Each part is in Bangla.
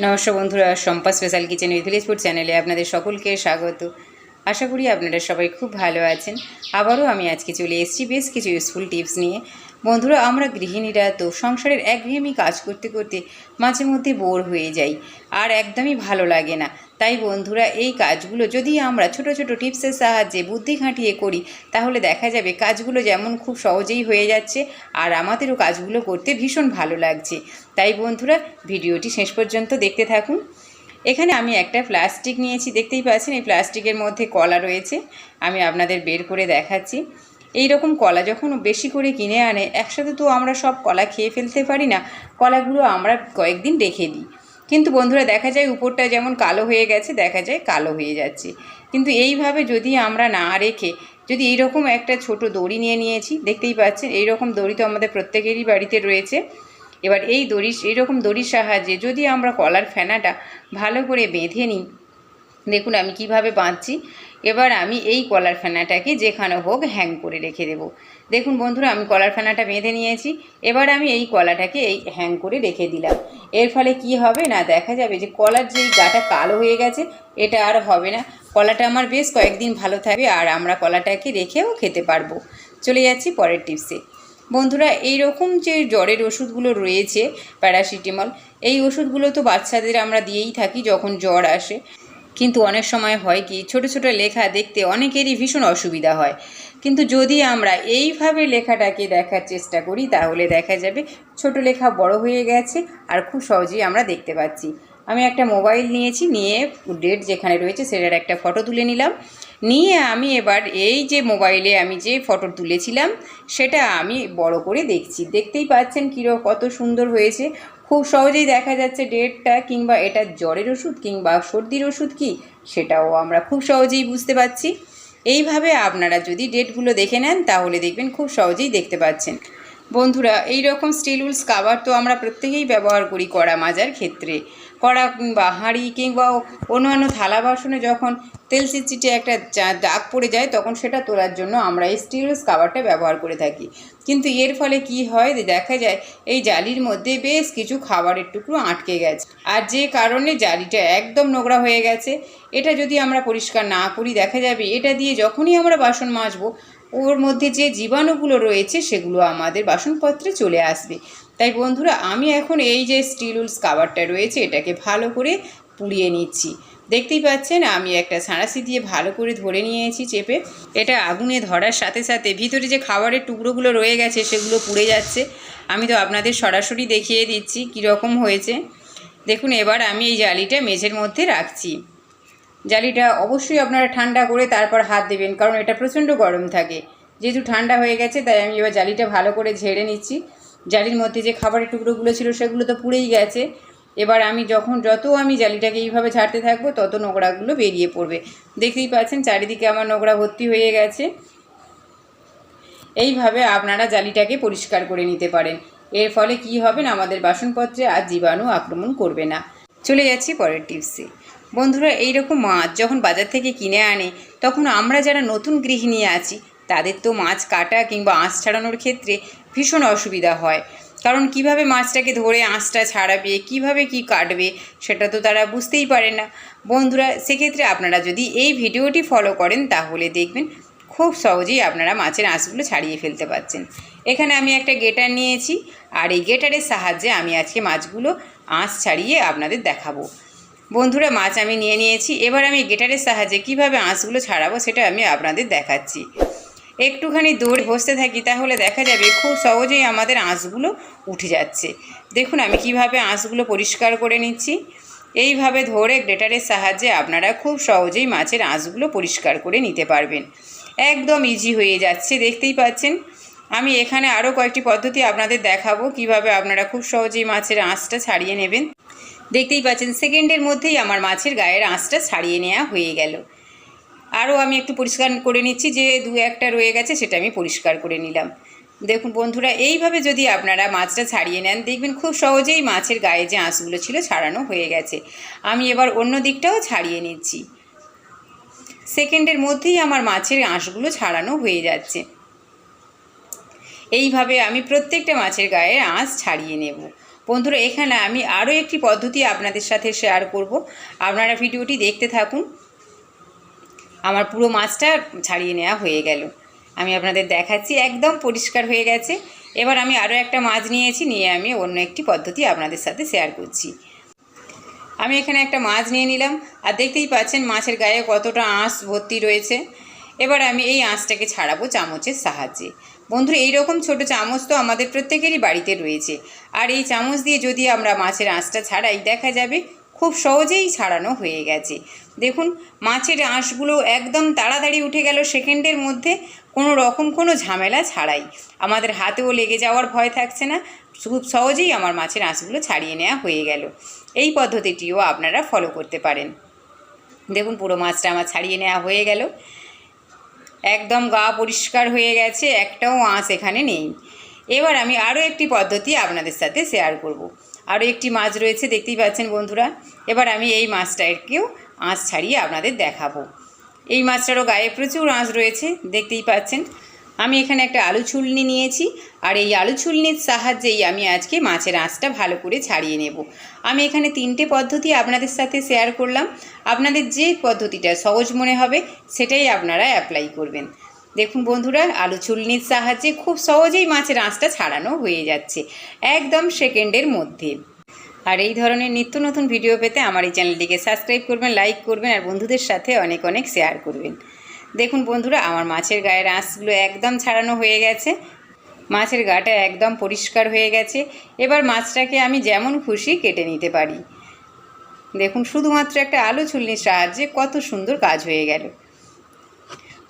নমস্কার বন্ধুরা Sampa special kitchen with village food চ্যানেলে আপনাদের সকলকে স্বাগত। আশা করি আপনারা সবাই খুব ভালো আছেন। আবারও আমি আজকে চলে এসেছি বেশ কিছু ইউজফুল টিপস নিয়ে। বন্ধুরা, আমরা গৃহিণীরা তো সংসারের একঘেয়েমি কাজ করতে করতে মাঝে মধ্যে বোর হয়ে যাই, আর একদমই ভালো লাগে না। তাই বন্ধুরা, এই কাজগুলো যদি আমরা ছোট ছোট টিপসের সাহায্যে বুদ্ধি খাটিয়ে করি, তাহলে দেখা যাবে কাজগুলো যেমন খুব সহজেই হয়ে যাচ্ছে আর আমাদেরও কাজগুলো করতে ভীষণ ভালো লাগছে। তাই বন্ধুরা, ভিডিওটি শেষ পর্যন্ত দেখতে থাকুন। এখানে আমি একটা প্লাস্টিক নিয়েছি, দেখতেই পাচ্ছেন এই প্লাস্টিকের মধ্যে কলা রয়েছে, আমি আপনাদের বের করে দেখাচ্ছি। এই রকম কলা যখন বেশি করে কিনে আনে, একসাথে তো আমরা সব কলা খেয়ে ফেলতে পারি না, কলাগুলো আমরা কয়েকদিন রেখে দিই। কিন্তু বন্ধুরা, দেখা যায় উপরটা যেমন কালো হয়ে গেছে, দেখা যায় কালো হয়ে যাচ্ছে। কিন্তু এইভাবে যদি আমরা না রেখে, যদি এইরকম একটা ছোট দড়ি নিয়ে নিয়েছি, দেখতেই পাচ্ছেন, এইরকম দড়ি তো আমাদের প্রত্যেকেরই বাড়িতে রয়েছে। এবার এই দড়ি এইরকম দড়ির সাহায্যে যদি আমরা কলার ফেনাটা ভালো করে বেঁধে নিই দেখুন আমি কীভাবে বাঁধছি। এবার আমি এই কলার ফেনাটাকে যেখানে হোক হ্যাং করে রেখে দেব। দেখুন বন্ধুরা, আমি কলার ফেনাটা বেঁধে নিয়েছি। এবার আমি এই কলাটাকে এই হ্যাং করে রেখে দিলাম। এর ফলে কি হবে না, দেখা যাবে যে কলার যেই গাটা কালো হয়ে গেছে, এটা আর হবে না। কলাটা আমার বেশ কয়েকদিন ভালো থাকবে আর আমরা কলাটাকে রেখেও খেতে পারব। চলে যাচ্ছি পরের টিপসে বন্ধুরা এই রকম যে জ্বরের ওষুধগুলো রয়েছে প্যারাসিটামল এই ওষুধগুলো তো বাচ্চাদের আমরা দিয়েই থাকি যখন জ্বর আসে। কিন্তু অনেক সময় হয় কি, ছোট ছোট লেখা দেখতে অনেকেরই ভীষণ অসুবিধা হয়। কিন্তু যদি আমরা এইভাবে লেখাটাকে দেখার চেষ্টা করি, তাহলে দেখা যাবে ছোট লেখা বড় হয়ে গেছে আর খুব সহজেই আমরা দেখতে পাচ্ছি। আমি একটা মোবাইল নিয়েছি, নিয়ে ডেট যেখানে রয়েছে সেটার একটা ফটো তুলে নিলাম। নিয়ে আমি এবার এই যে মোবাইলে আমি যে ফটো তুলেছিলাম, সেটা আমি বড় করে দেখছি। দেখতেই পাচ্ছেন কিরো কত সুন্দর হয়েছে। খুব সহজেই দেখা যাচ্ছে ডেটটা কিংবা এটা জ্বরের ওষুধ কিংবা সর্দির ওষুধ কি, সেটাও আমরা খুব সহজেই বুঝতে পারছি। এইভাবে আপনারা যদি ডেটগুলো দেখে নেন, তাহলে দেখবেন খুব সহজেই দেখতে পাচ্ছেন। বন্ধুরা এই রকম স্টিল উলস কাভার তো আমরা প্রত্যেকেই ব্যবহার করি কড়া মাজার ক্ষেত্রে। কড়া কিংবা হাঁড়ি কিংবা অন্যান্য থালা বাসনে যখন তেল চিটচিটে একটা দাগ পড়ে যায়, তখন সেটা তোলার জন্য আমরা এই স্টিল উলস কাভারটা ব্যবহার করে থাকি। কিন্তু এর ফলে কি হয় দেখা যায়, এই জালির মধ্যে বেশ কিছু খাবারের টুকরো আটকে গেছে। আর যে কারণে জালিটা একদম নোংরা হয়ে গেছে, এটা যদি আমরা পরিষ্কার না করি, দেখা যাবে এটা দিয়ে যখনই আমরা বাসন মাজবো, ওর মধ্যে যে জীবাণুগুলো রয়েছে, সেগুলো আমাদের বাসনপত্রে চলে আসবে। তাই বন্ধুরা, আমি এখন এই যে স্টিল উলস কাভারটা রয়েছে, এটাকে ভালো করে পুড়িয়ে নিচ্ছি। দেখতেই পাচ্ছেন, আমি একটা সাঁড়াশি দিয়ে ভালো করে ধরে নিয়েছি চেপে। এটা আগুনে ধরার সাথে সাথে ভিতরে যে খাবারের টুকরোগুলো রয়ে গেছে, সেগুলো পুড়ে যাচ্ছে। আমি তো আপনাদের সরাসরি দেখিয়ে দিচ্ছি কীরকম হয়েছে। দেখুন, এবার আমি এই জালিটা মেঝের মধ্যে রাখছি। জালিটা অবশ্যই আপনারা ঠান্ডা করে তারপর হাত দেবেন, কারণ এটা প্রচণ্ড গরম থাকে। যেহেতু ঠান্ডা হয়ে গেছে, তাই আমি এবার জালিটা ভালো করে ঝেড়ে নিচ্ছি। জালির মধ্যে যে খাবারের টুকরোগুলো ছিল সেগুলো তো পুড়েই গেছে। এবার আমি যখন যত আমি জালিটাকে এইভাবে ঝাড়তে থাকব, তত নোংরাগুলো বেরিয়ে পড়বে। দেখতেই পাচ্ছেন, চারিদিকে আমার নোংরা ভর্তি হয়ে গেছে। এইভাবে আপনারা জালিটাকে পরিষ্কার করে নিতে পারেন। এর ফলে কি হবে না, আমাদের বাসনপত্রে আর জীবাণু আক্রমণ করবে না। চলে যাচ্ছি পরের টিপসে। বন্ধুরা, এইরকম মাছ যখন বাজার থেকে কিনে আনে, তখন আমরা যারা নতুন গৃহিণী আছি তাদের তো মাছ কাটা কিংবা আঁশ ছাড়ানোর ক্ষেত্রে ভীষণ অসুবিধা হয়। কারণ কীভাবে মাছটাকে ধরে আঁশটা ছাড়াবে, কীভাবে কি কাটবে, সেটা তো তারা বুঝতেই পারে না। বন্ধুরা, সেক্ষেত্রে আপনারা যদি এই ভিডিওটি ফলো করেন, তাহলে দেখবেন খুব সহজেই আপনারা মাছের আঁশগুলো ছাড়িয়ে ফেলতে পারছেন। এখানে আমি একটা গেটার নিয়েছি, আর এই গেটারের সাহায্যে আমি আজকে মাছগুলো আঁশ ছাড়িয়ে আপনাদের দেখাবো। বন্ধুরা, মাছ আমি নিয়ে নিয়েছি। এবার আমি গেটারের সাহায্যে কীভাবে আঁশগুলো ছাড়াবো, সেটা আমি আপনাদের দেখাচ্ছি। একটুখানি দৌড়ে বসতে থাকি, তাহলে দেখা যাবে খুব সহজেই আমাদের আঁশগুলো উঠে যাচ্ছে। দেখুন, আমি কীভাবে আঁশগুলো পরিষ্কার করে নিচ্ছি। এইভাবে ধরে গ্রেটারের সাহায্যে আপনারা খুব সহজেই মাছের আঁশগুলো পরিষ্কার করে নিতে পারবেন। একদম ইজি হয়ে যাচ্ছে, দেখতেই পাচ্ছেন। আমি এখানে আরও কয়েকটি পদ্ধতি আপনাদের দেখাবো, কীভাবে আপনারা খুব সহজেই মাছের আঁশটা ছাড়িয়ে নেবেন। দেখতেই পাচ্ছেন সেকেন্ডের মধ্যেই আমার মাছের গায়ের আঁশটা ছাড়িয়ে নেওয়া হয়ে গেল। আরও আমি একটু পরিষ্কার করে নিচ্ছি যে দু একটা রয়ে গেছে, সেটা আমি পরিষ্কার করে নিলাম। দেখুন বন্ধুরা, এইভাবে যদি আপনারা মাছটা ছাড়িয়ে নেন, দেখবেন খুব সহজেই মাছের গায়ে যে আঁশগুলো ছিল ছাড়ানো হয়ে গেছে। আমি এবার অন্য দিকটাও ছাড়িয়ে নিচ্ছি। সেকেন্ডের মধ্যেই আমার মাছের আঁশগুলো ছাড়ানো হয়ে যাচ্ছে। এইভাবে আমি প্রত্যেকটা মাছের গায়ে আঁশ ছাড়িয়ে নেব। বন্ধুরা, এখানে আমি আরও একটি পদ্ধতি আপনাদের সাথে শেয়ার করব। আপনারা ভিডিওটি দেখতে থাকুন। আমার পুরো মাছটা ছাড়িয়ে নেওয়া হয়ে গেল। আমি আপনাদের দেখাচ্ছি, একদম পরিষ্কার হয়ে গেছে। এবার আমি আরও একটা মাছ নিয়েছি, নিয়ে আমি অন্য একটি পদ্ধতি আপনাদের সাথে শেয়ার করছি। আমি এখানে একটা মাছ নিয়ে নিলাম, আর দেখতেই পাচ্ছেন মাছের গায়ে কতটা আঁশ ভর্তি রয়েছে। এবার আমি এই আঁশটাকে ছাড়াবো চামচের সাহায্যে। বন্ধুরা, এইরকম ছোট চামচ তো আমাদের প্রত্যেকেরই বাড়িতে রয়েছে। আর এই চামচ দিয়ে যদি আমরা মাছের আঁশটা ছাড়াই, দেখা যাবে খুব সহজেই ছাড়ানো হয়ে গেছে। দেখুন, মাছের আঁশগুলো একদম তাড়াতাড়ি উঠে গেল সেকেন্ডের মধ্যে, কোনো রকম কোনো ঝামেলা ছাড়াই। আমাদের হাতেও লেগে যাওয়ার ভয় থাকছে না, খুব সহজেই আমার মাছের আঁশগুলো ছাড়িয়ে নেওয়া হয়ে গেল। এই পদ্ধতিটিও আপনারা ফলো করতে পারেন। দেখুন, পুরো মাছটা আমার ছাড়িয়ে নেওয়া হয়ে গেল। একদম গা পরিষ্কার হয়ে গেছে, একটাও আঁশ এখানে নেই। এবার আমি আরও একটি পদ্ধতি আপনাদের সাথে শেয়ার করব। আরও একটি মাছ রয়েছে, দেখতেই পাচ্ছেন বন্ধুরা। এবার আমি এই মাছটাকেও আঁশ ছাড়িয়ে আপনাদের দেখাবো। এই মাছটারও গায়ে প্রচুর আঁশ রয়েছে, দেখতেই পাচ্ছেন। আমি এখানে একটা আলু ছুলনি নিয়েছি, আর এই আলু ছুলনির সাহায্যেই আমি আজকে মাছের আঁশটা ভালো করে ছাড়িয়ে নেব। আমি এখানে তিনটে পদ্ধতি আপনাদের সাথে শেয়ার করলাম। আপনাদের যে পদ্ধতিটা সহজ মনে হবে, সেটাই আপনারা অ্যাপ্লাই করবেন। দেখুন বন্ধুরা, আলু চুলনির সাহায্যে খুব সহজেই মাছের আঁশটা ছাড়ানো হয়ে যাচ্ছে, একদম সেকেন্ডের মধ্যে। আর এই ধরনের নিত্য নতুন ভিডিও পেতে আমার এই চ্যানেলটিকে সাবস্ক্রাইব করবেন, লাইক করবেন, আর বন্ধুদের সাথে অনেক অনেক শেয়ার করবেন। দেখুন বন্ধুরা, আমার মাছের গায়ের আঁশগুলো একদম ছাড়ানো হয়ে গেছে, মাছের গাটা একদম পরিষ্কার হয়ে গেছে। এবার মাছটাকে আমি যেমন খুশি কেটে নিতে পারি। দেখুন, শুধুমাত্র একটা আলু ছুলনির সাহায্যে কত সুন্দর কাজ হয়ে গেল।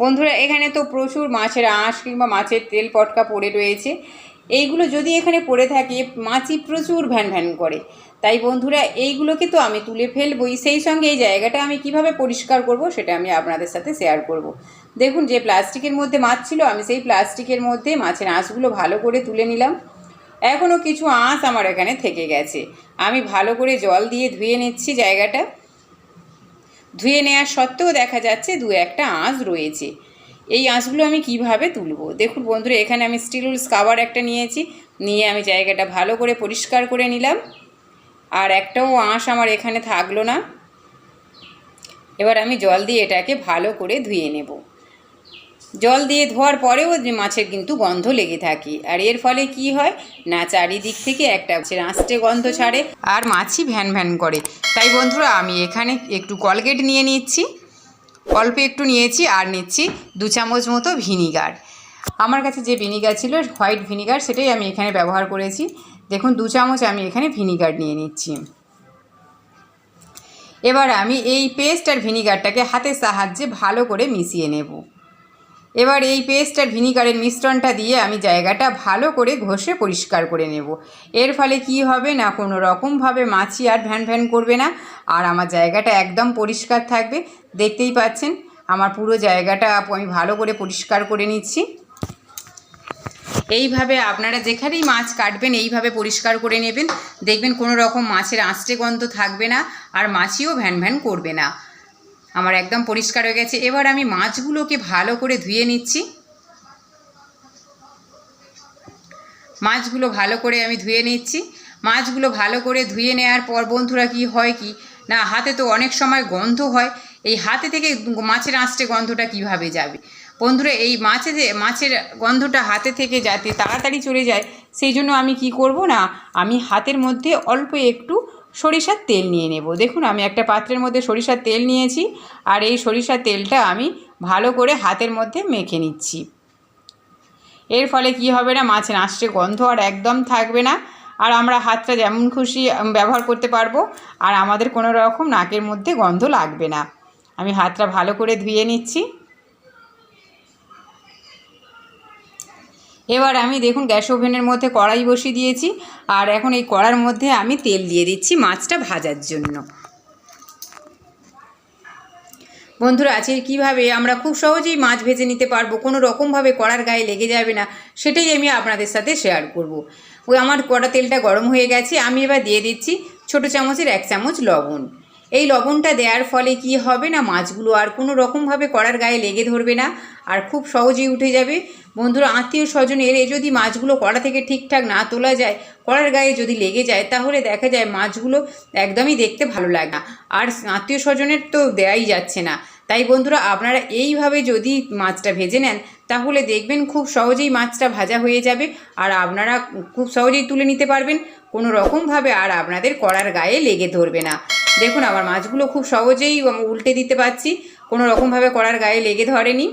বন্ধুরা, এখানে তো প্রচুর মাছের আঁশ কিংবা মাছের তেল পটকা পড়ে রয়েছে। এইগুলো যদি এখানে পড়ে থাকে মাছি প্রচুর ভ্যান ভ্যান করে। তাই বন্ধুরা, এইগুলোকে তো আমি তুলে ফেলবই সেই সঙ্গে এই জায়গাটা আমি কীভাবে পরিষ্কার করব, সেটা আমি আপনাদের সাথে শেয়ার করব। দেখুন, যে প্লাস্টিকের মধ্যে মাছ ছিল, আমি সেই প্লাস্টিকের মধ্যে মাছের আঁশগুলো ভালো করে তুলে নিলাম। এখনও কিছু আঁশ আমার এখানে থেকে গেছে। আমি ভালো করে জল দিয়ে ধুয়ে নিচ্ছি জায়গাটা। ধুয়ে নেওয়ার সত্ত্বেও দেখা যাচ্ছে দু একটা আঁশ রয়েছে। এই আঁশগুলো আমি কীভাবে তুলব? দেখুন বন্ধুরা, এখানে আমি স্টিল কাবার একটা নিয়েছি, নিয়ে আমি জায়গাটা ভালো করে পরিষ্কার করে নিলাম। আর একটাও আঁশ আমার এখানে থাকল না। এবার আমি জল দিয়ে এটাকে ভালো করে ধুয়ে নেব। জল দিয়ে ধোয়ার পরেও মাছের কিন্তু গন্ধ লেগে থাকে। আর এর ফলে কি হয়? না চারিদিক থেকে একটা আঁচটে গন্ধ ছাড়ে আর মাছি ভ্যান ভ্যান করে। তাই বন্ধুরা, আমি এখানে একটু কলগেট নিয়ে নিচ্ছি। অল্প একটু নিয়েছি আর নিচ্ছি দু চামচ মতো ভিনিগার। আমার কাছে যে ভিনিগার ছিল, হোয়াইট ভিনিগার, সেটাই আমি এখানে ব্যবহার করেছি। দেখুন, দু চামচ আমি এখানে ভিনিগার নিয়ে নিচ্ছি। এবার আমি এই পেস্ট আর ভিনিগারটাকে হাতের সাহায্যে ভালো করে মিশিয়ে নেব। এবার এই পেস্ট আর ভিনিগারের মিশ্রণটা দিয়ে আমি জায়গাটা ভালো করে ঘষে পরিষ্কার করে নেব। এর ফলে কি হবে না কোনো রকমভাবে মাছি আর ভ্যান ভ্যান করবে না। আর আমার জায়গাটা একদম পরিষ্কার থাকবে। দেখতেই পাচ্ছেন, আমার পুরো জায়গাটা আমি ভালো করে পরিষ্কার করে নিচ্ছি। এইভাবে আপনারা যেখানেই মাছ কাটবেন এইভাবে পরিষ্কার করে নেবেন। দেখবেন কোনো রকম মাছের আঁচড়ে গন্ধ থাকবে না আর মাছিও ভ্যান ভ্যান করবে না। আমার একদম পরিষ্কার হয়ে গেছে। এবার আমি মাছগুলোকে ভালো করে ধুয়ে নিচ্ছি। মাছগুলো ভালো করে আমি ধুয়ে নিচ্ছি। মাছগুলো ভালো করে ধুয়ে নেওয়ার পর বন্ধুরা কি হয় কি? না, হাতে তো অনেক সময় গন্ধ হয়। এই হাতে থেকে মাছের আঁচটে গন্ধটা কীভাবে যাবে? বন্ধুরা, এই মাছে যে, মাছের গন্ধটা হাতে থেকে যাতে তাড়াতাড়ি চলে যায়, সেই জন্য আমি কি করব না, আমি হাতের মধ্যে অল্প একটু সরিষার তেল নিয়ে নেব। দেখুন, আমি একটা পাত্রের মধ্যে সরিষার তেল নিয়েছি আর এই সরিষার তেলটা আমি ভালো করে হাতের মধ্যে মেখে নিচ্ছি। এর ফলে কি হবে না, মাছের আঁশটে গন্ধ আর একদম থাকবে না আর আমরা হাতটা যেমন খুশি ব্যবহার করতে পারব আর আমাদের কোনো রকম নাকের মধ্যে গন্ধ লাগবে না। আমি হাতটা ভালো করে ধুয়ে নিচ্ছি। এবার আমি দেখুন গ্যাস ওভেনের মধ্যে কড়াই বসিয়ে দিয়েছি, আর এখন এই কড়ার মধ্যে আমি তেল দিয়ে দিচ্ছি মাছটা ভাজার জন্য বন্ধুরা আছে কীভাবে আমরা খুব সহজেই মাছ ভেজে নিতে পারব, কোনো রকমভাবে কড়ার গায়ে লেগে যাবে না, সেটাই আমি আপনাদের সাথে শেয়ার করব। ওই আমার কড়া তেলটা গরম হয়ে গেছে, আমি এবার দিয়ে দিচ্ছি ছোটো চামচের এক চামচ লবণ এই লবণটা দেওয়ার ফলে কি হবে না, মাছগুলো আর কোনো রকমভাবে কড়ার গায়ে লেগে ধরবে না আর খুব সহজেই উঠে যাবে। বন্ধুরা, আত্মীয় স্বজনের এ যদি মাছগুলো কড়া থেকে ঠিকঠাক না তোলা যায়, কড়ার গায়ে যদি লেগে যায়, তাহলে দেখা যায় মাছগুলো একদমই দেখতে ভালো লাগে না। আর আত্মীয় স্বজনের তো দেয়াই যাচ্ছে না। তাই বন্ধুরা, আপনারা এইভাবে যদি মাছটা ভেজে নেন, তাহলে দেখবেন খুব সহজেই মাছটা ভাজা হয়ে যাবে আর আপনারা খুব সহজেই তুলে নিতে পারবেন। কোনো রকমভাবে আর আপনাদের কড়ার গায়ে লেগে ধরবে না। দেখুন আমার মাছগুলো খুব সহজেই উল্টে দিতে পারছি। কোনো রকমভাবে করার গায়ে লেগে ধরেনি।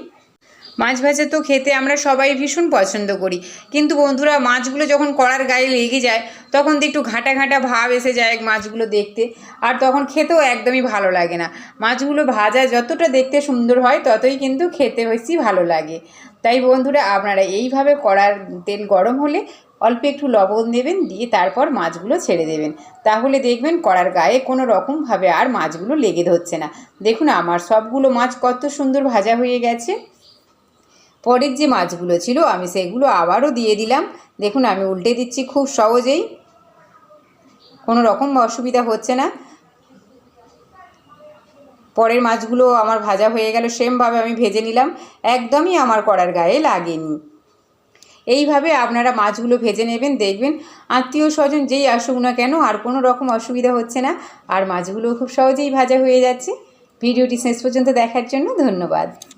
মাছ ভাজা তো খেতে আমরা সবাই ভীষণ পছন্দ করি। কিন্তু বন্ধুরা, মাছগুলো যখন কড়ার গায়ে লেগে যায়, তখন তো একটু ঘাঁটা ঘাঁটা ভাব এসে যায় মাছগুলো দেখতে। আর তখন খেতেও একদমই ভালো লাগে না। মাছগুলো ভাজা যতটা দেখতে সুন্দর হয়, ততই কিন্তু খেতে বেশি ভালো লাগে। তাই বন্ধুরা, আপনারা এইভাবে কড়ার তেল গরম হলে অল্প একটু লবণ দেবেন, দিয়ে তারপর মাছগুলো ছেড়ে দেবেন। তাহলে দেখবেন কড়ার গায়ে কোনো রকমভাবে আর মাছগুলো লেগে ধরছে না। দেখুন, আমার সবগুলো মাছ কত সুন্দর ভাজা হয়ে গেছে। পরের যে মাছগুলো ছিল, আমি সেগুলো আবারও দিয়ে দিলাম। দেখুন, আমি উল্টে দিচ্ছি খুব সহজেই। কোনো রকম অসুবিধা হচ্ছে না। পরের মাছগুলো আমার ভাজা হয়ে গেল, সেমভাবে আমি ভেজে নিলাম। একদমই আমার কড়ার গায়ে লাগেনি। এইভাবে আপনারা মাছগুলো ভেজে নেবেন, দেখবেন আত্মীয় স্বজন যেই আসুক না কেন, আর কোনো রকম অসুবিধা হচ্ছে না। আর মাছগুলো খুব সহজেই ভাজা হয়ে যাচ্ছে। ভিডিওটি শেষ পর্যন্ত দেখার জন্য ধন্যবাদ।